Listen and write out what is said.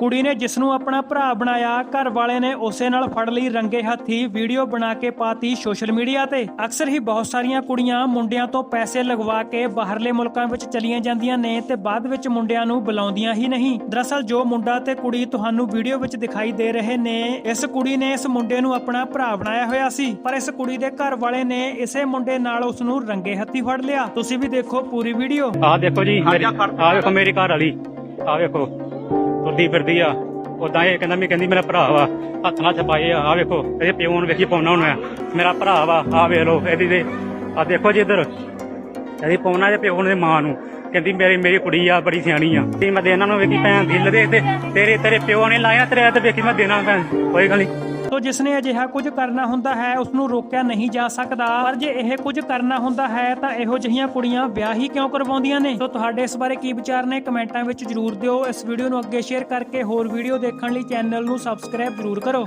ਕੁੜੀ ਨੇ ਜਿਸ ਨੂੰ ਆਪਣਾ ਭਰਾ ਬਣਾਇਆ, ਘਰ ਵਾਲੇ ਨੇ ਉਸੇ ਨਾਲ ਫੜ ਲਈ ਰੰਗੇ ਹੱਥੀ ਵੀਡੀਓ ਬਣਾ ਕੇ ਪਾਤੀ ਸੋਸ਼ਲ ਮੀਡੀਆ ਤੇ। ਅਕਸਰ ਹੀ ਬਹੁਤ ਸਾਰੀਆਂ ਕੁੜੀਆਂ ਮੁੰਡਿਆਂ ਤੋਂ ਪੈਸੇ ਲਗਵਾ ਕੇ ਬਾਹਰਲੇ ਮੁਲਕਾਂ ਵਿੱਚ ਚਲੀਆਂ ਜਾਂਦੀਆਂ ਨੇ ਤੇ ਬਾਅਦ ਵਿੱਚ ਮੁੰਡਿਆਂ ਨੂੰ ਬੁਲਾਉਂਦੀਆਂ ਹੀ ਨਹੀਂ। ਦਰਅਸਲ ਜੋ ਮੁੰਡਾ ਤੇ ਕੁੜੀ ਤੁਹਾਨੂੰ ਵੀਡੀਓ ਵਿੱਚ ਦਿਖਾਈ ਦੇ ਰਹੇ ਨੇ, ਇਸ ਕੁੜੀ ਨੇ ਇਸ ਮੁੰਡੇ ਨੂੰ ਆਪਣਾ ਭਰਾ ਬਣਾਇਆ ਹੋਇਆ ਸੀ, ਪਰ ਇਸ ਕੁੜੀ ਦੇ ਘਰ ਵਾਲੇ ਨੇ ਇਸੇ ਮੁੰਡੇ ਨਾਲ ਉਸ ਨੂੰ ਰੰਗੇ ਹੱਥੀ ਫੜ ਲਿਆ। ਤੁਸੀਂ ਵੀ ਦੇਖੋ ਪੂਰੀ ਵੀਡੀਓ। ਆਹ ਦੇਖੋ ਜੀ, ਮੇਰੀ ਆਹ ਵੇਖੋ ਮੇਰੀ ਘਰ ਵਾਲੀ। ਆਹ ਵੇਖੋ। ਤੁਰਦੀ ਫਿਰਦੀ ਆ। ਉਦਾਂ ਇਹ ਕਹਿੰਦਾ, ਮੈਂ ਕਹਿੰਦੀ, ਮੇਰਾ ਭਰਾ ਵਾ, ਹੱਥ ਨਾਲ ਛਪਾਏ ਆ। ਆਹ ਵੇਖੋ, ਇਹਦੇ ਪਿਓ ਨੂੰ ਵੇਖੀ ਪਾਉਣਾ ਹੁਣ ਮੈਂ ਮੇਰਾ ਭਰਾ ਵਾ, ਆਹ ਵੇਖ ਲੋ ਇਹਦੀ ਦੇ ਆਹ ਦੇਖੋ ਜੀ ਇੱਧਰ। ਇਹਦੀ ਪਾਉਣਾ ਇਹਦੇ ਪਿਓ ਨੇ ਮਾਂ ਨੂੰ। ਕਹਿੰਦੀ, ਮੇਰੀ ਮੇਰੀ ਕੁੜੀ ਆ, ਬੜੀ ਸਿਆਣੀ ਆ। ਤੇ ਮੈਂ ਦੇਣਾ ਨੂੰ ਵੇਖੀ, ਭੈਣ ਦਿਲ ਦੇ ਤੇ ਤੇਰੇ ਤੇਰੇ ਪਿਓ ਨੇ ਲਾਇਆ ਤੇਰੇ ਤੇ ਵੇਖੀ, ਮੈਂ ਦੇਣਾ ਭੈਣ। ਕੋਈ ਗੱਲ ਨਹੀਂ ਤੋ ਜਿਸ ਨੇ ਅਜਿਹਾ ਕੁਝ ਕਰਨਾ ਹੁੰਦਾ ਹੈ ਉਸ ਨੂੰ ਰੋਕਿਆ ਨਹੀਂ ਜਾ ਸਕਦਾ। ਪਰ ਜੇ ਇਹ ਕੁਝ ਕਰਨਾ ਹੁੰਦਾ ਹੈ, ਤਾਂ ਇਹੋ ਜਿਹੀਆਂ ਕੁੜੀਆਂ ਵਿਆਹ ਹੀ ਕਿਉਂ ਕਰਵਾਉਂਦੀਆਂ ਨੇ? ਤੋ ਤੁਹਾਡੇ ਇਸ ਬਾਰੇ ਕੀ ਵਿਚਾਰ ਨੇ? ਕਮੈਂਟਾਂ ਵਿੱਚ ਜਰੂਰ ਦਿਓ। ਇਸ ਵੀਡੀਓ ਨੂੰ ਅੱਗੇ ਸ਼ੇਅਰ ਕਰਕੇ ਹੋਰ ਵੀਡੀਓ ਦੇਖਣ ਲਈ ਚੈਨਲ ਨੂੰ ਸਬਸਕ੍ਰਾਈਬ ਜਰੂਰ ਕਰੋ।